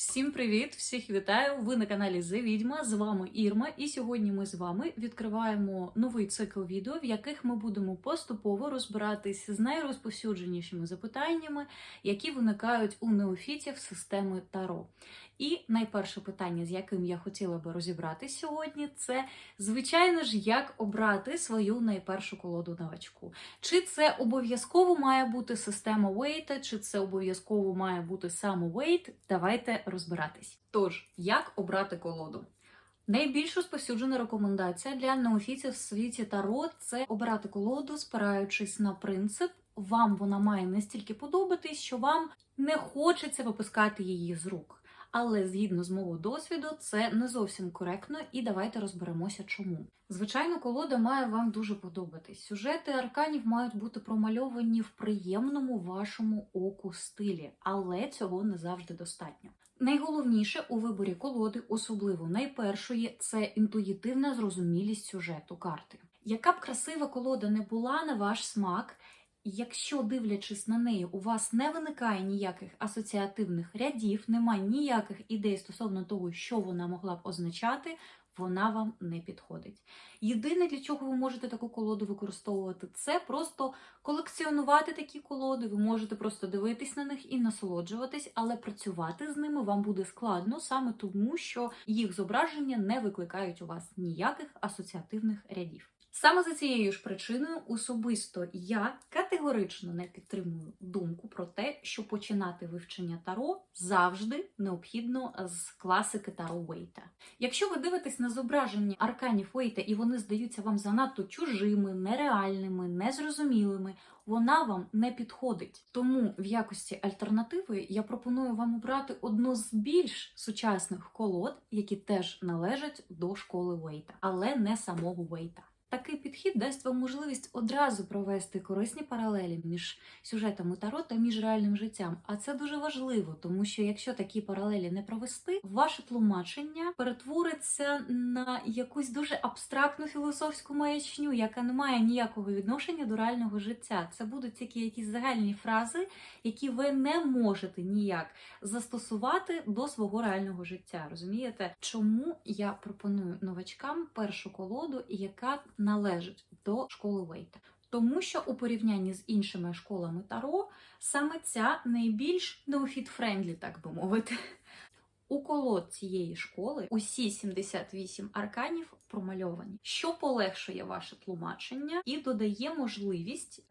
C Всім привіт! Всіх вітаю! Ви на каналі The Відьма. З вами Ірма, і сьогодні ми з вами відкриваємо новий цикл відео, в яких ми будемо поступово розбиратись з найрозповсюдженішими запитаннями, які виникають у неофітів системи Таро. І найперше питання, з яким я хотіла би розібратись сьогодні, це звичайно ж, як обрати свою найпершу колоду новачку. Чи це обов'язково має бути система Вейта, чи це обов'язково має бути саме Вейт? Давайте розбиратись. Тож, як обрати колоду? Найбільш розповсюджена рекомендація для неофіців в світі Таро це обирати колоду, спираючись на принцип. Вам вона має настільки подобатись, що вам не хочеться випускати її з рук. Але згідно з мого досвіду, це не зовсім коректно, і давайте розберемося, чому. Звичайно, колода має вам дуже подобатись. Сюжети арканів мають бути промальовані в приємному вашому оку стилі, але цього не завжди достатньо. Найголовніше у виборі колоди, особливо найпершої, це інтуїтивна зрозумілість сюжету карти. Яка б красива колода не була на ваш смак, Якщо дивлячись на неї, у вас не виникає ніяких асоціативних рядів, немає ніяких ідей стосовно того, що вона могла б означати, вона вам не підходить. Єдине, для чого ви можете таку колоду використовувати, це просто колекціонувати такі колоди. Ви можете просто дивитись на них і насолоджуватись, але працювати з ними вам буде складно саме тому, що їх зображення не викликають у вас ніяких асоціативних рядів. Саме за цією ж причиною особисто я категорично не підтримую думку про те, що починати вивчення таро завжди необхідно з класики таро Уейта. Якщо ви дивитесь на зображення арканів Уейта і вони здаються вам занадто чужими, нереальними, незрозумілими, вона вам не підходить. Тому в якості альтернативи я пропоную вам обрати одну з більш сучасних колод, які теж належать до школи Уейта, але не самого Уейта. Такий підхід дасть вам можливість одразу провести корисні паралелі між сюжетами Таро та між реальним життям. А це дуже важливо, тому що якщо такі паралелі не провести, ваше тлумачення перетвориться на якусь дуже абстрактну філософську маячню, яка не має ніякого відношення до реального життя. Це будуть тільки якісь загальні фрази, які ви не можете ніяк застосувати до свого реального життя. Розумієте, чому я пропоную новачкам першу колоду, яка належить до школи Вейта. Тому що у порівнянні з іншими школами Таро саме ця найбільш неофіт-френдлі, так би мовити. У колод цієї школи усі 78 арканів промальовані, що полегшує ваше тлумачення і додає можливість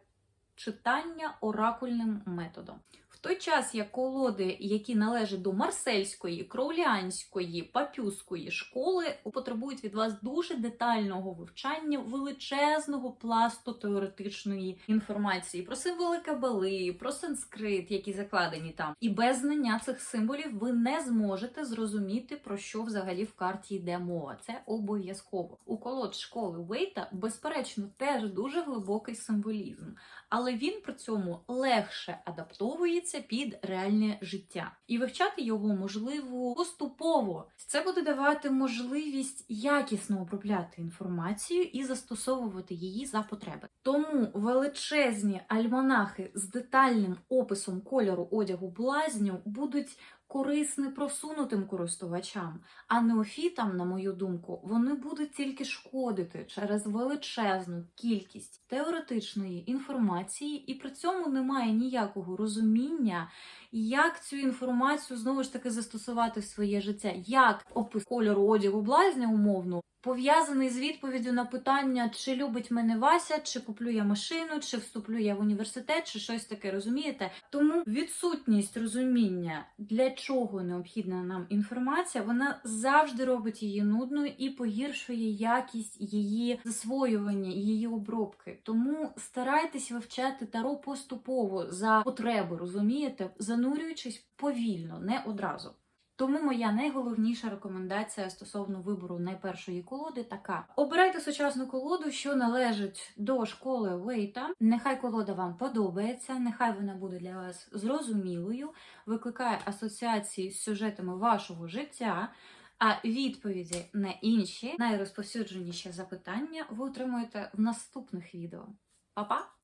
читання оракульним методом. В той час як колоди, які належать до марсельської, кроуліанської, папюської школи, потребують від вас дуже детального вивчання величезного пласту теоретичної інформації про символи кабали, про санскрит, які закладені там. І без знання цих символів ви не зможете зрозуміти, про що взагалі в карті йде мова. Це обов'язково. У колод школи Вейта, безперечно, теж дуже глибокий символізм, але він при цьому легше адаптовується під реальне життя. І вивчати його можливо поступово. Це буде давати можливість якісно обробляти інформацію і застосовувати її за потреби. Тому величезні альманахи з детальним описом кольору одягу блазню будуть корисні просунутим користувачам, а неофітам, на мою думку, вони будуть тільки шкодити через величезну кількість теоретичної інформації, і при цьому немає ніякого розуміння, як цю інформацію знову ж таки застосувати в своє життя, як опис кольору одягу блазня умовно. Пов'язаний з відповіддю на питання, чи любить мене Вася, чи куплю я машину, чи вступлю я в університет, чи щось таке, розумієте? Тому відсутність розуміння, для чого необхідна нам інформація, вона завжди робить її нудною і погіршує якість її засвоювання, її обробки. Тому старайтесь вивчати таро поступово за потреби, розумієте, занурюючись повільно, не одразу. Тому моя найголовніша рекомендація стосовно вибору найпершої колоди така: обирайте сучасну колоду, що належить до школи Вейта. Нехай колода вам подобається, нехай вона буде для вас зрозумілою, викликає асоціації з сюжетами вашого життя. А відповіді на інші найрозповсюдженіші запитання ви отримуєте в наступних відео. Па-па!